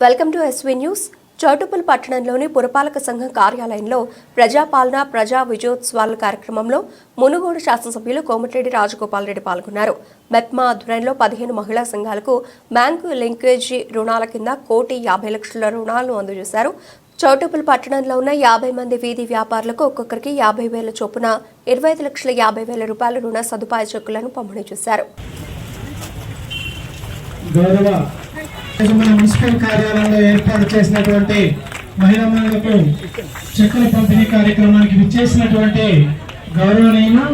Welcome to SV news. Choutuppal పట్టణంలోని పురపాలక సంఘం కార్యాలయంలో ప్రజాపాలన ప్రజా విజయోత్సవాల కార్యక్రమంలో మునుగోడు శాసనసభ్యులు కోమటిరెడ్డి రాజగోపాల్ రెడ్డి పాల్గొన్నారు. మెప్మా ఆధ్వర్యంలో పదిహేను మహిళా సంఘాలకు బ్యాంకు లింకేజీ రుణాల కింద కోటి యాభై లక్షల రుణాలను అందజేశారు. చౌటుపల్ పట్టణంలో ఉన్న యాభై మంది వీధి వ్యాపారులకు ఒక్కొక్కరికి యాభై వేల చొప్పున ఇరవై ఐదు లక్షల యాభై వేల రూపాయల రుణ సదుపాయ చెక్కులను పంపిణీ చేశారు. మన మున్సిపల్ కార్యాలయంలో ఏర్పాటు చేసినటువంటి మహిళా మహిళలకు చెక్కుల పంపిణీ కార్యక్రమానికి విచ్చేసినటువంటి గౌరవనీయులు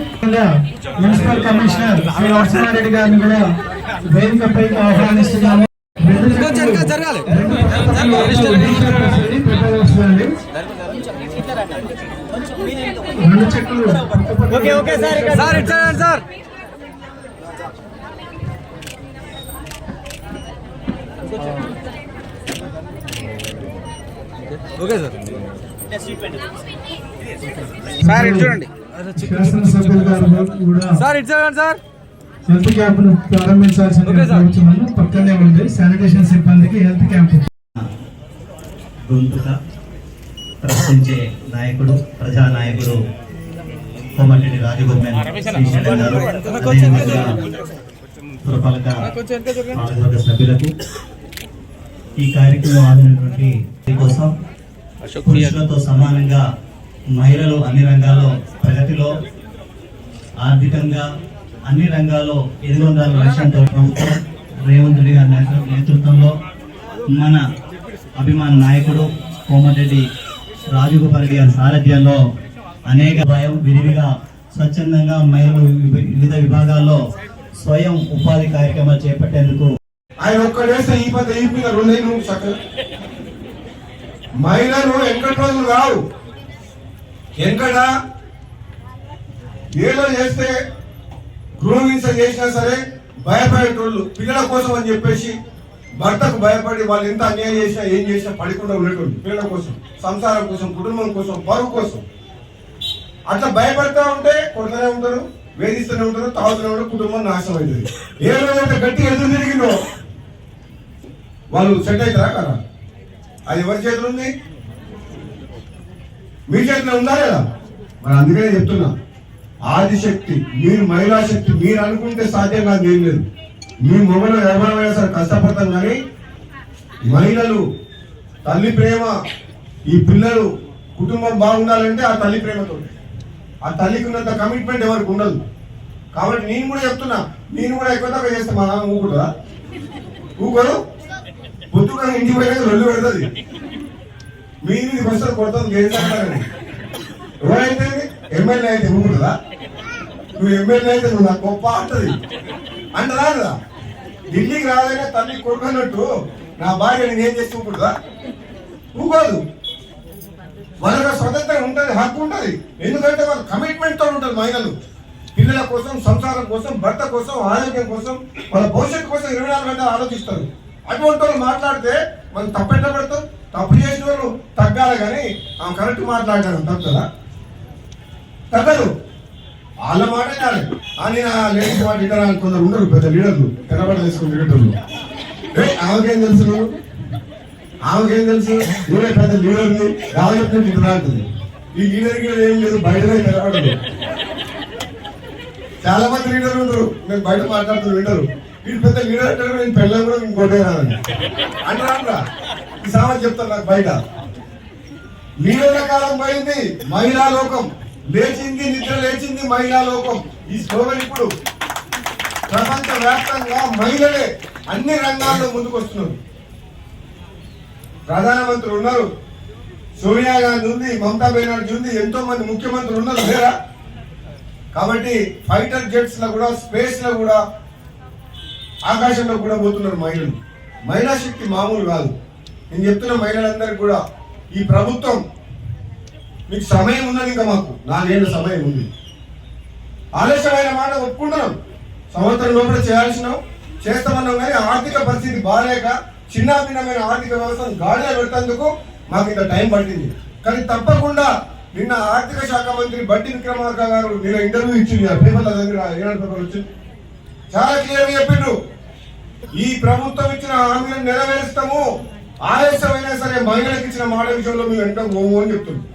మున్సిపల్ కమిషనర్ శ్రీ నరసింహారెడ్డి గారిని కూడా వేదికపైకి ఆహ్వానిస్తున్నాము. రెండు చెక్కులు ఓకే సార్. సార్ ఇటు చూడండి. శాసనసభ్యులు గారు కూడా సార్ ఇటు చూడండి సార్. హెల్త్ క్యాంప్ను ప్రారంభించాల్సిన. కోరుచున్నాను పక్కనే ఉంది. శానిటేషన్ సిబ్బందికి హెల్త్ క్యాంప్. గొంతుగా ప్రశ్నించే నాయకుడు ప్రజానాయకుడు కోమటిరెడ్డి రాజగోపాల్ శ్రీశైలం గారు అదేవిధంగా పురపాలక సభ్యులకు ఈ కార్యక్రమం ఆడినటువంటి కోసం పురుషులతో సమానంగా మహిళలు అన్ని రంగాల్లో ప్రగతిలో ఆర్థికంగా అన్ని రంగాల్లో ఎదుగుదల లక్ష్యంతో ప్రభుత్వం రేవంత్ రెడ్డి గారి నేతృ- నేతృత్వంలో మన అభిమాన నాయకుడు కోమటిరెడ్డి రాజగోపాల్ రెడ్డి గారి సారథ్యంలో అనేక భయం విరివిగా స్వచ్ఛందంగా మహిళలు వివి- వివిధ విభాగాల్లో స్వయం ఉపాధి కార్యక్రమాలు చేపట్టేందుకు ఆయన ఒక్కడేస్తే ఈ పద ఈ మీద రెండు నువ్వు చక్కగా మహిళలు వెంకట రోజులు రావు వెంకట ఏదో చేస్తే గృహహింస చేసినా సరే భయపడేటోళ్ళు పిల్లల కోసం అని చెప్పేసి భర్తకు భయపడి వాళ్ళు ఎంత అన్యాయం చేసినా ఏం చేసినా పడకుండా ఉండేటోళ్ళు పిల్లల కోసం సంసారం కోసం కుటుంబం కోసం బరువు కోసం. అట్లా భయపడతా ఉంటే కొడుతూనే ఉంటారు వేధిస్తూనే ఉంటారు తాగుతూనే ఉంటారు కుటుంబం నాశనం అవుతుంది. ఏ రోజైతే గట్టి ఎదురు తిరిగిందో వాళ్ళు సెట్ అవుతారా కదా? అది ఎవరి చేతిలో ఉంది? మీ చేతిలో ఉందా లేదా? మరి అందుకనే చెప్తున్నా. ఆదిశక్తి మీరు మహిళా శక్తి మీరు అనుకుంటే సాధ్యం కాదు ఏం లేదు. మీ మొగలు ఎవరైనా సరే కష్టపడతాం కానీ మహిళలు తల్లి ప్రేమ ఈ పిల్లలు కుటుంబం బాగుండాలంటే ఆ తల్లి ప్రేమతో. ఆ తల్లికి ఉన్నంత కమిట్మెంట్ ఎవరికి ఉండదు. కాబట్టి నేను కూడా చెప్తున్నా నేను కూడా ఎక్కువ తక్కువ చేస్తే మా నాన్న ఊకుంటుందా ఊకోరు పొద్దుగా ఇంటికి పోయినాక రెండు పెడుతుంది. మీరు ఇది బస్సులు కొడుతుంది చేస్తారని. ఎవరైతే ఎమ్మెల్యే అయితే ఊకుంటుందా నువ్వు ఎమ్మెల్యే అయితే నువ్వు నాకు గొప్ప అంటది అంటదా కదా ఢిల్లీకి రాదైనా తల్లి కొడుకున్నట్టు నా భార్య నేను ఏం చేసి ఊకుంటుందా ఊకోదు వాళ్ళ స్వతంత్రం ఉంటుంది హక్కు ఉంటుంది. ఎందుకంటే వాళ్ళ కమిట్మెంట్తో ఉంటుంది మహిళలు. పిల్లల కోసం సంసారం కోసం భర్త కోసం ఆరోగ్యం కోసం వాళ్ళ భవిష్యత్తు కోసం ఇరవై నాలుగు గంటలు ఆలోచిస్తారు. అటువంటి వాళ్ళు మాట్లాడితే మనం తప్పెట్ట పెడతాం తప్పు చేసిన వాళ్ళు తగ్గాలి కానీ ఆమె కరెక్ట్ మాట్లాడాను తప్పుదా? తగ్గదు. వాళ్ళ మాట కాదు అని ఆ లేడీస్ మాట వినడానికి కొందరు ఉండరు పెద్ద లీడర్లు. తెల్లబడ తీసుకుని లీడర్లు ఆమెకేం తెలుసు? నువ్వు ఆమెకేం తెలుసు? నువ్వే పెద్ద లీడర్ని రాజకీయ ఇంటరాంటుంది ఈ లీడర్కి ఏం లేదు బయటనే తెలవడదు చాలా మంది లీడర్లు ఉండరు. నేను బయట మాట్లాడుతూ వింటారు. వీడు పెద్ద లీడర్ అంటారు నేను పెళ్ళం కూడా ఇంకోటే రాదని అంటారా ఈ సామాన్ చెప్తాను నాకు బయట. లీడర్ల కాలం పోయింది మహిళా లోకం. లేచింది నిద్ర లేచింది మహిళా లోకం. ఈ స్లోగన్ ఇప్పుడు ప్రపంచ వ్యాప్తంగా మహిళలే అన్ని రంగాల్లో ముందుకొస్తున్నారు ప్రధానమంత్రులు ఉన్నారు. సోనియా గాంధీ ఉంది మమతా బెనర్జీ ఉంది ఎంతో మంది ముఖ్యమంత్రులు ఉన్నారు లేరా? కాబట్టి ఫైటర్ జెట్స్లో కూడా స్పేస్లో కూడా ఆకాశంలో కూడా పోతున్నారు మహిళలు. మహిళా శక్తి మామూలు కాదు. నేను చెప్తున్న మహిళలందరికీ కూడా ఈ ప్రభుత్వం మీకు సమయం ఉన్నది ఇంకా మాకు. నాలుగేళ్ళ సమయం ఉంది. ఆలస్యమైన మాట ఒప్పుకుంటున్నాం. సంవత్సరం లోపల చేయాల్సినాం. చేస్తామన్నాం కానీ ఆర్థిక పరిస్థితి బాగాలేక చిన్నాభిన్నమైన ఆర్థిక వ్యవస్థను గాడిలో పెడతందుకు మాకు ఇంత టైం పట్టింది. కానీ తప్పకుండా నిన్న ఆర్థిక శాఖ మంత్రి బట్టి విక్రమార్క గారు నిన్న ఇంటర్వ్యూ ఇచ్చింది. ఆ పేపర్ల దగ్గర ఏనాడు పేపర్ వచ్చింది. చాలా క్లియర్గా చెప్పిండ్రు. ఈ ప్రభుత్వం ఇచ్చిన హామీలను నెరవేరుస్తాము. ఆలస్యమైనా సరే మహిళలకు ఇచ్చిన మాట విషయంలో మేము వెంట పోము అని చెప్తున్నాం